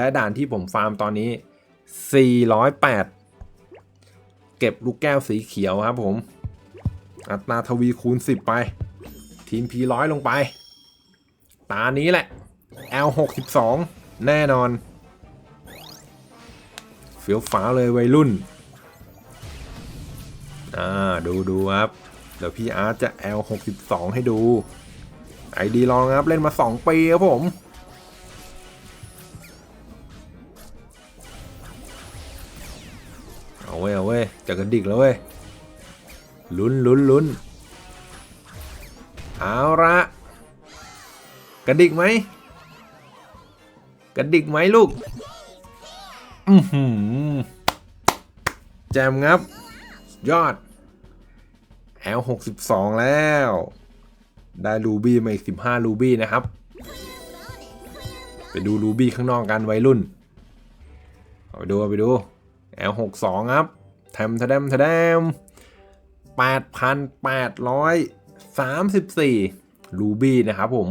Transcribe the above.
และด่านที่ผมฟาร์มตอนนี้ 408 เก็บลูกแก้วสีเขียวครับผม อัตราทวีคูณ 10 ไป ทีม P100 ลงไป ตานี้แหละ L62 แน่นอน เฟี้ยวฟ้าเลยวัยรุ่น อ่า ดูดูครับ เดี๋ยวพี่อาร์ตจะ L62 ให้ดู ไอดีลองครับ เล่นมา 2 ปีครับผม เว้ยเอาเว้ยจะกระดิกแล้วเว้ยลุ้นลุ้นลุ้นเอาละกระดิกไหมกระดิกไหมลูกอือหือแจมครับ ยอด L62 แล้ว ได้รูบี้มาอีก15รูบี้นะครับ ไปดูรูบี้ข้างนอกกันวัยรุ่น เอาไปดูเอาไปดู L62 ครับแทมทะแดมทะแดม8,834 รูบี้นะครับผม